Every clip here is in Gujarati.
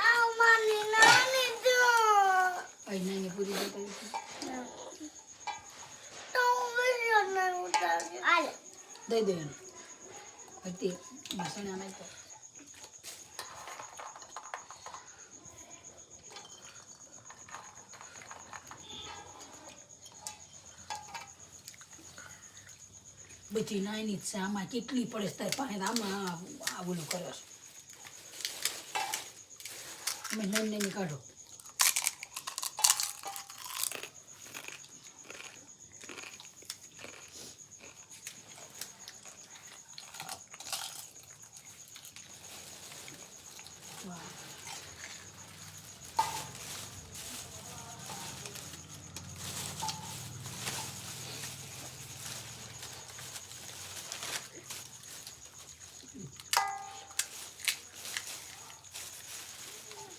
આ મારી નાની જો અહીં નાની પૂરી બતાવી છે. તો હું વિડિયો નહીં ઉતારી આલે દઈ દે હતી મસાણા નાખ તો બધી નાની છે આમાં કેટલી પડે તારે પાસે આમાં આ ઓલું કરે છે અમે નાની નાની કાઢો વાહ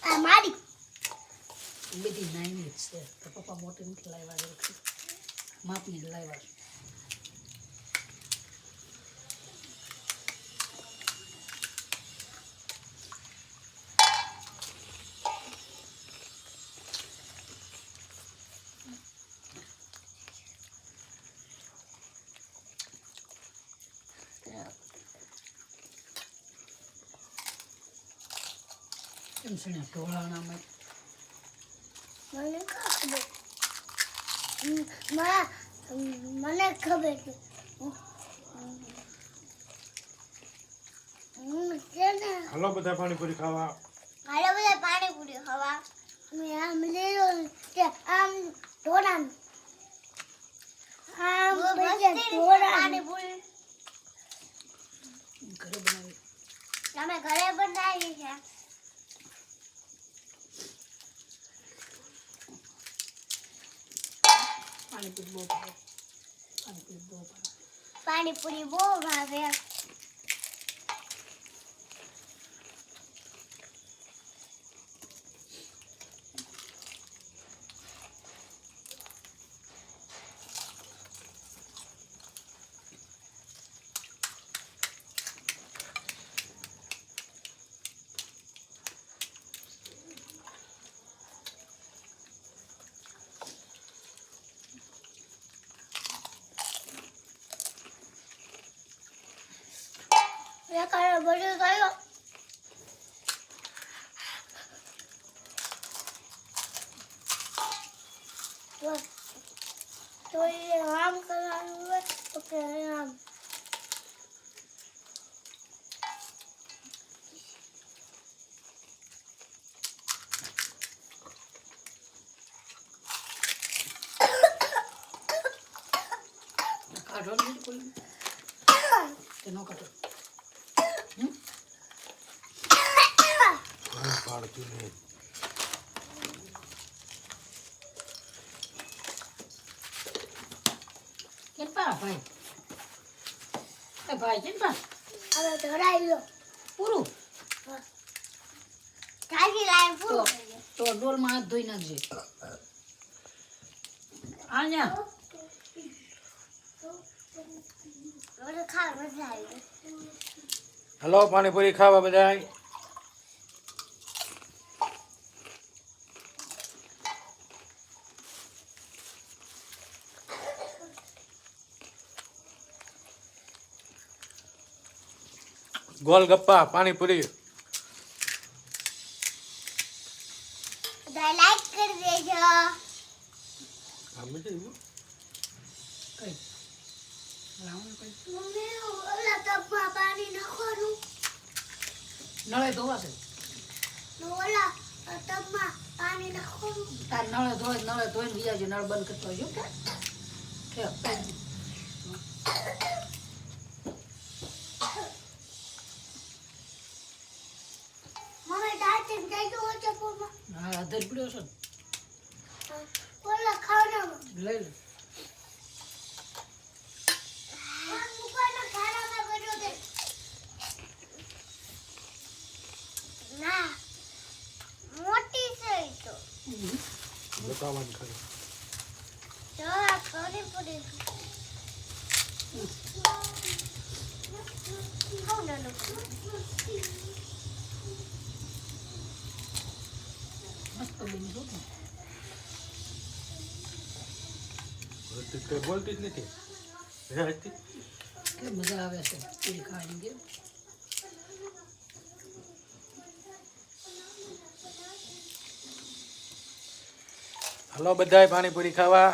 આ મારી બધી નાની જ છે તો પપ્પા મોટી નથી લાવ્યા છે માપની જ લાવ્યા છે કેમ છે ને ઢોળાણામાં મને ખબર હમ, મા- મને ખબર છે. હાલો બધા પાણીપુરી ખાવા. હાલો બધા પાણીપુરી ખાવા. મેં આમ લીલો કે આમ ઢોરા આમ ઢોરા પાણીપુરી ઘરે બનાવી તમે ઘરે બનાવી છે પાણીપુરી બહુ ભાવે. પાણીપુરી બહુ ભાવે. વાર બધું ગયો તો એ આમ કરવાનું હોય તો કે આમ કાઢો ને કોઈ કે ન કાઢો હમ? કોઈ પાડતું નહીં પા ભાઈ. એ ભાઈ કેમ પા હવે ધરાઈ લો. પૂરું. કાઢી લાય તો પૂરો તો ડોલમાં હાથ ધોઈ નાખજે. આન્યા હવે ખાવ મજા આવી હાલો પાણીપુરી ખાવા બધા ગોલગપ્પા પાણીપુરી. લાઈક કરી દેજો. મમ્મી ઓલા ટબમાં પાણી નાખવાનું. નળે ધોવાશે ને ઓલા ટબમાં પાણી નાખવાનું. તાર નળે ધોય નળે ધોઈને બીજા જે નળ બંધ કરતો જો કે? હા અધર પીડ્યો છે ઓલા લઈ લે. છે ના મોટી છે તો. બતાવવાની ખાલી. જો આ પૂરી પૂરી. ખાવ નાનું બેન શું ને બોલતી જ નથી કે મજા આવે છે ખાવાની હલો બધાય પાણીપુરી ખાવા.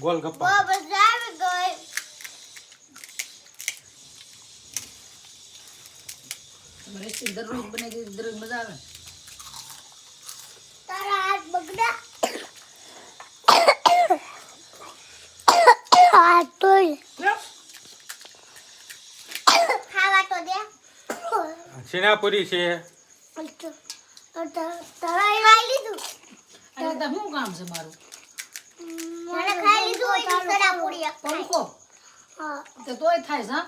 ગોલ બહુ ગપ્પા મજા આવી ગઈ. તમે રેસીપી દરરોજ બનાવી દરરોજ મજા આવે. તારા હાથ બગડા હાથ ધોઈ. ખાવા તો દે. છે? તરાઈ ખાઈ લીધું. અને તો શું કામ છે મારું? મને તો પંખો હા. તોય થાય છે હા?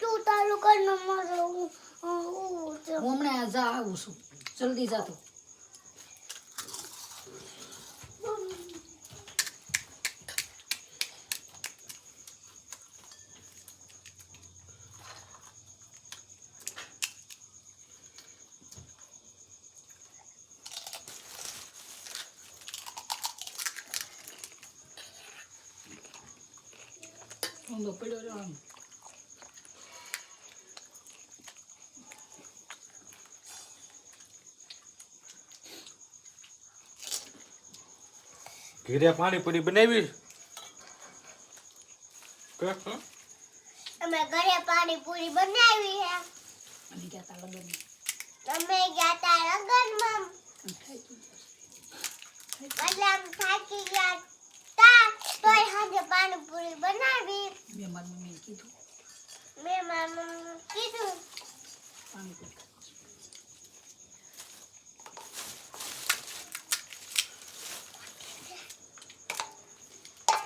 તું તારું કર નંબર હું હમણાં જા આવું છું. જલ્દી જા હું પડ્યો રહ્યો આમ. ઘીરે પાણીપુરી બનાવી? અમે ઘરે પાણી પૂરી બનાવી હે અમે ગયા તા લગન અમે ગયા તા લગનમાં. થાય તું એટલે આમ થાકી ગયા પૂરી બનાવી. મેં મારી મમ્મીને કીધું. મે મારા મમ્મીને કીધું. પાણી પી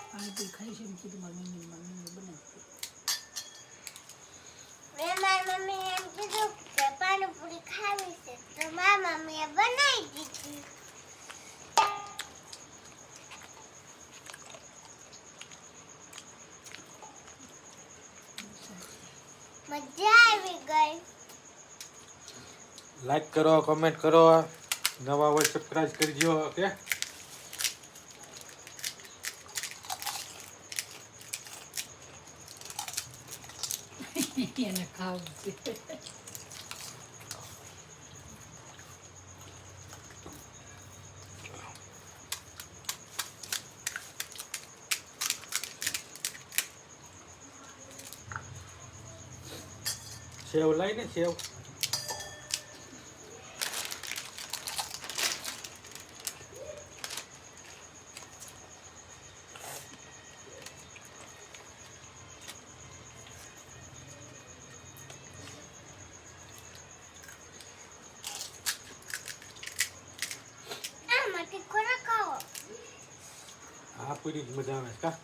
પાણી પી ખાઈ છે એમ કીધું મારી મમ્મી મારી મમ્મી બનાવી મે મારી મમ્મી એમ કીધું કે પાણી પૂરી ખાવી છે. તો મારી મમ્મીએ બનાવી દીધી મજા આવી ગઈ. લાઈક કરો કમેન્ટ કરો નવા હોય સબસ્ક્રાઇબ કરજો ઓકે એને ખાવું છે. સેવ લાઈ ને સેવ. આ પૂરી જ મજા આવે કા?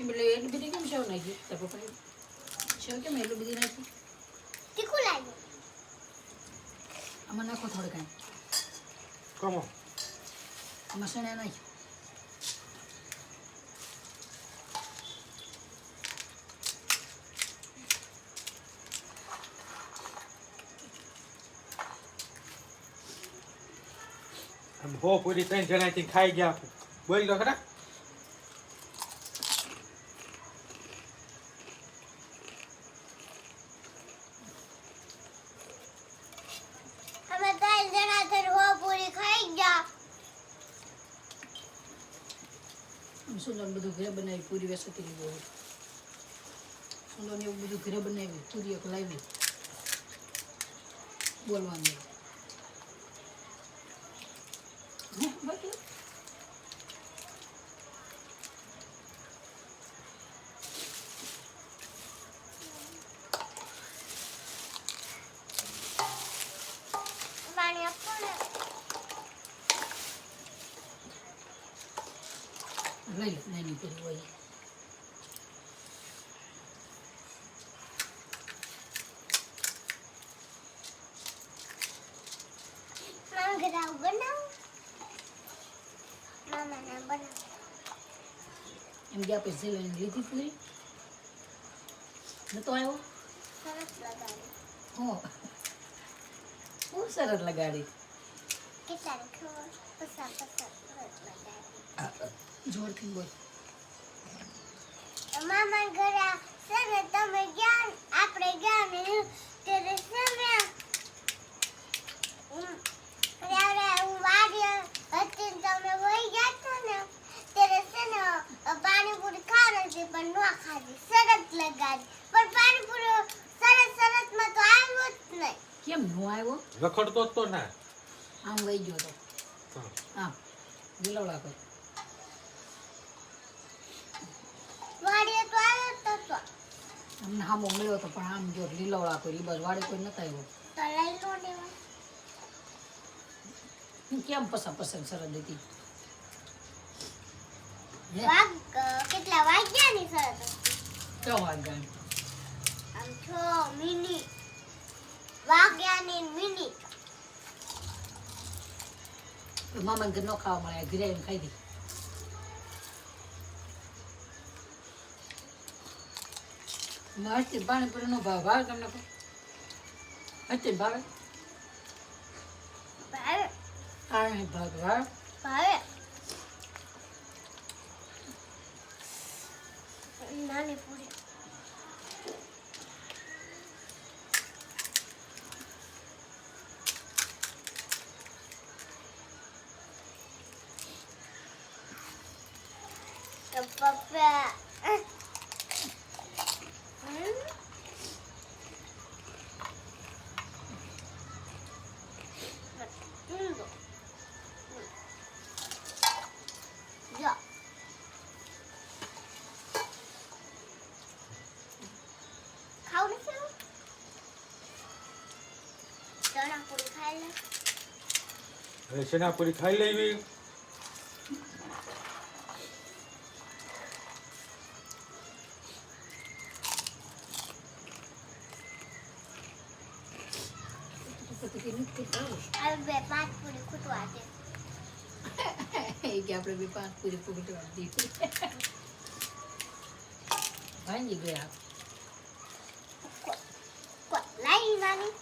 એટલે એટલી બધી કેમ સેવ નાખી તાર પપ્પાએ સેવ કેમ એટલી બધી નાખી તીખું લાગ્યું. આમાં નાખો થોડું કાંઈ. કમો? આમાં સણ્યા નાખી હો પૂરી ત્રણ જણાથી ખાઈ ગયા. બોલ તો ખરા. પૂરી વેસતી લીધું હોય સોલોને એવું બધું ઘરે બનાવ્યું પૂરી એક લાવી બોલવાનું લઈ લે નાની પૂરી હોય. ગયા પછી સેલાની લીધી પૂરી નતો આવ્યો હો બહુ સરસ લગાડી પસા પસા જોરથી બોલ મામા ઘરે છે ને તમે ગયા આપણે ગયા ને ત્યારે છે ને ત્યારે હું વાડી હતી તમે વહી ગયા હતા ને છે ને પાણીપુરી ખાવાની છે પણ ન ખાધી સરસ લગાડી પણ પાણીપુરી સરસમાં તો આવ્યો જ નહીં. કેમ નો આવ્યો? રખડતો તો ના. આમ વહી ગયો તો. હા. આમ દિલવડા કર વાડીએ તો આવ્યો તો અમને હા મળ્યો તો પણ આમ જો લીલવડા કરી બસ વાડે કોઈ નતા આવ્યો. તો લઈ લો દેવા હું કેમ પસંદ પસંદ સરસ હતી? અ, કેટલા વાગ્યા આમ છ મિનિટ. વાગ્યાની મિનિટ. મામા ઘર નો ખાવા મળે ઘરે આવીને ખાઈ દી. હસ્તી પાણીપુરી નો ભાવ ભાવે તમને હસ્તી ભાવે? ભાવે. આ ભાવે. ભાવે નાની પૂરી તો પપ્પા હમ? હમ. જો ખાવું નથી આવું? ચણા પૂરી ખાઈ લે હવે શેનાપુરી ખાઈ લેવી. આપણે બે પાંચ પૂરી પૂરી દીધી ભાંગી ગયા કોઈ લાઈ નાની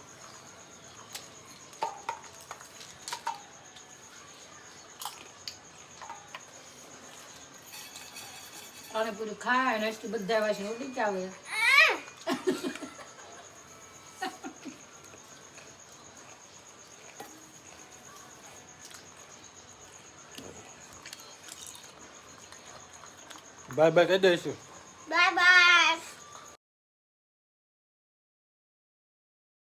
પાણીપુરી ખાય ને એટલું બધા વાસી ઉડી જ આવે! બાય બાય કહી દઈશું